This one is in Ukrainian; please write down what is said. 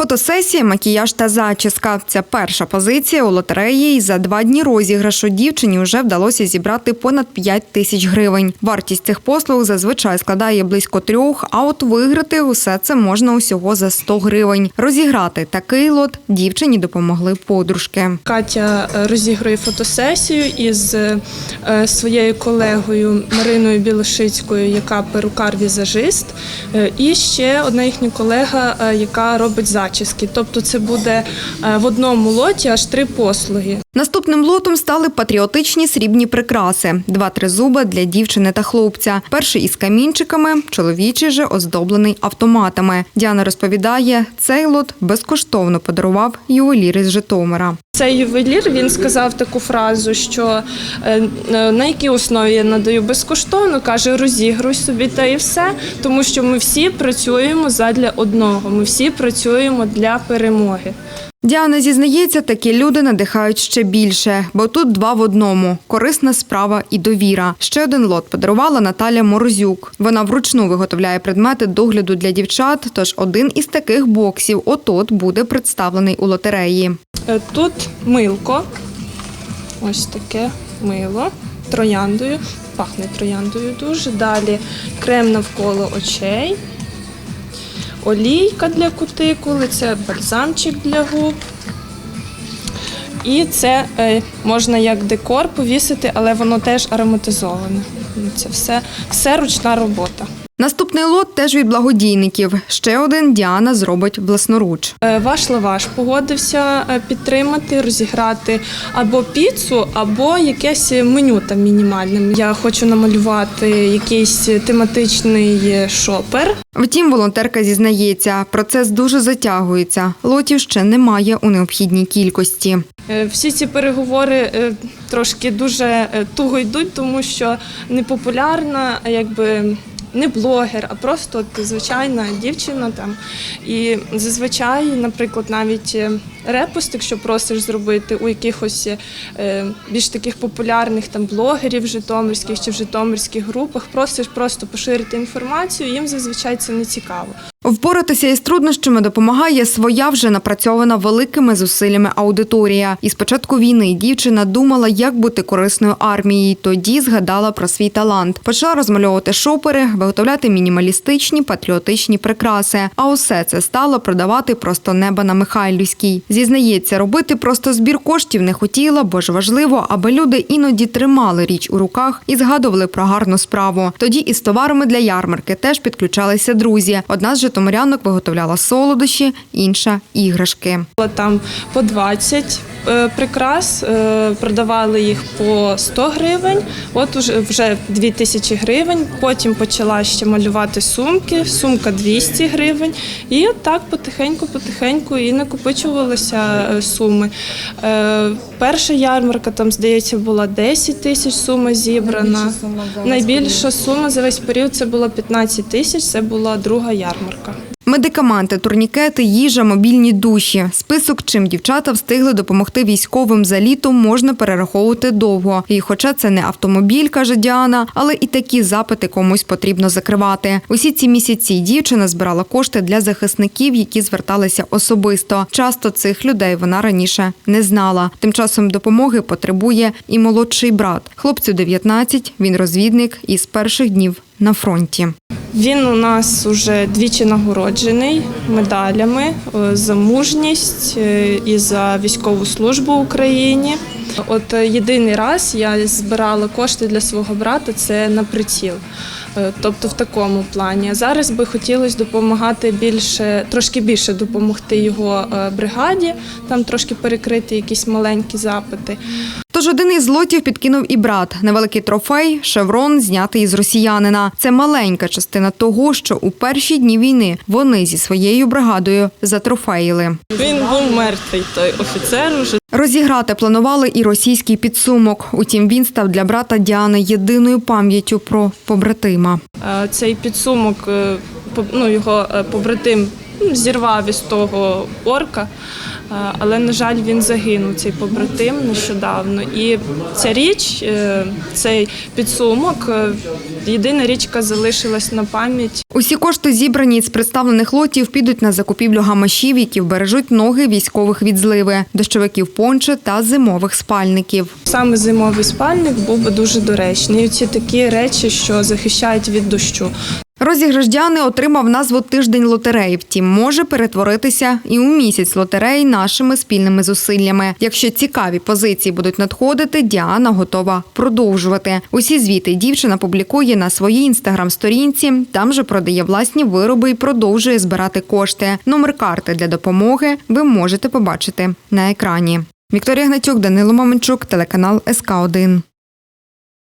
Фотосесія, макіяж та зачіска. Це перша позиція у лотереї. І за два дні розіграшу дівчині вже вдалося зібрати понад 5 тисяч гривень. Вартість цих послуг зазвичай складає близько трьох, а от виграти усе це можна усього за 100 гривень. Розіграти такий лот дівчині допомогли подружки. Катя е, розігрує фотосесію із е, своєю колегою Мариною Білошицькою, яка перукар-візажист, е, і ще одна їхня колега, яка робить зачіски. Тобто це буде е, в одному лоті аж три послуги. Наступним лотом стали патріотичні срібні прикраси: два тризуба для дівчини та хлопця. Перший із камінчиками, чоловічий же оздоблений автоматами. Діана розповідає, цей лот безкоштовно подарував ювелір із Житомира. Цей ювелір він сказав таку фразу, що е, е, на якій основі я надаю безкоштовно, каже, розігруй собі та і все, тому що ми всі працюємо задля одного. Ми всі працюємо для перемоги. Діана зізнається, такі люди надихають ще більше, бо тут два в одному: корисна справа і довіра. Ще один лот подарувала Наталя Морозюк. Вона вручну виготовляє предмети догляду для дівчат. Тож один із таких боксів отот буде представлений у лотереї. Е, Тут милко, ось таке мило трояндою, пахне трояндою дуже. Далі крем навколо очей, олійка для кутикули, це бальзамчик для губ. І це е, можна як декор повісити, але воно теж ароматизоване. Це все, все ручна робота. Наступний лот теж від благодійників. Ще один Діана зробить власноруч. Е, Ваш лаваш погодився е, підтримати, розіграти або піцу, або якесь меню там мінімальне. Я хочу намалювати якийсь тематичний шопер. Втім, волонтерка зізнається, процес дуже затягується. Лотів ще немає у необхідній кількості. Е, Всі ці переговори трошки дуже туго йдуть, тому що непопулярна, якби. Не блогер, а просто от звичайна дівчина там. І зазвичай, наприклад, навіть е, репост, якщо просиш зробити у якихось е, більш таких популярних там блогерів житомирських чи в житомирських групах, просиш просто поширити інформацію, їм зазвичай це не цікаво. Впоратися із труднощами допомагає своя вже напрацьована великими зусиллями аудиторія. І з початку війни дівчина думала, як бути корисною армії. Тоді згадала про свій талант. Почала розмальовувати шопери, виготовляти мінімалістичні патріотичні прикраси. А усе це стало продавати просто неба на Михайлівській. Зізнається, робити просто збір коштів не хотіла, бо ж важливо, аби люди іноді тримали річ у руках і згадували про гарну справу. Тоді із товарами для ярмарки теж підключалися друзі. Одна з житомирянок виготовляла солодощі, інша іграшки. Там по 20 е, прикрас, е, продавали їх по 100 гривень, от уже вже 2000 гривень. Потім почала ще малювати сумки, сумка 200 гривень. І от так потихеньку-потихеньку і накопичувалися е, суми. Е, Перша ярмарка, там, здається, була 10 тисяч сума зібрана. Найбільша сума за весь період це було 15 тисяч, це була друга ярмарка. Медикаменти, турнікети, їжа, мобільні душі. Список, чим дівчата встигли допомогти військовим за літо, можна перераховувати довго. І хоча це не автомобіль, каже Діана, але і такі запити комусь потрібно закривати. Усі ці місяці дівчина збирала кошти для захисників, які зверталися особисто. Часто цих людей вона раніше не знала. Тим часом допомоги потребує і молодший брат. Хлопцю 19, він розвідник із перших днів на фронті. Він у нас уже двічі нагороджений медалями е, за мужність е, і за військову службу Україні. От е, єдиний раз я збирала кошти для свого брата це на приціл. Е, Тобто в такому плані. Зараз би хотілося допомагати більше, трошки більше допомогти його е, бригаді, там трошки перекрити якісь маленькі запити. Тож один із лотів підкинув і брат. Невеликий трофей, шеврон, знятий із росіянина. Це маленька частина того, що у перші дні війни вони зі своєю бригадою затрофеїли. Він був мертвий, той офіцер уже Розіграти планували і російський підсумок. Утім, він став для брата Діани єдиною пам'яттю про побратима. Е, Цей підсумок, е, ну, його е, побратим зірвав із того орка. Е, Але, на жаль, він загинув, цей побратим нещодавно. І ця річ, е, цей підсумок, е, єдина річ, яка залишилась на пам'ять. Усі кошти, зібрані з представлених лотів, підуть на закупівлю гамашів, які вбережуть ноги військових від зливи, дощовиків понче та зимових спальників. Саме зимовий спальник був би дуже доречний. І ці такі речі, що захищають від дощу. Розіграш отримав назву Тиждень лотерей. Втім, може перетворитися і у місяць лотерей нашими спільними зусиллями. Якщо цікаві позиції будуть надходити, Діана готова продовжувати. Усі звіти дівчина публікує на своїй інстаграм-сторінці. Там же продає власні вироби і продовжує збирати кошти. Номер карти для допомоги ви можете побачити на екрані. Вікторія Гнатюк, Данило Маменчук, телеканал СК 1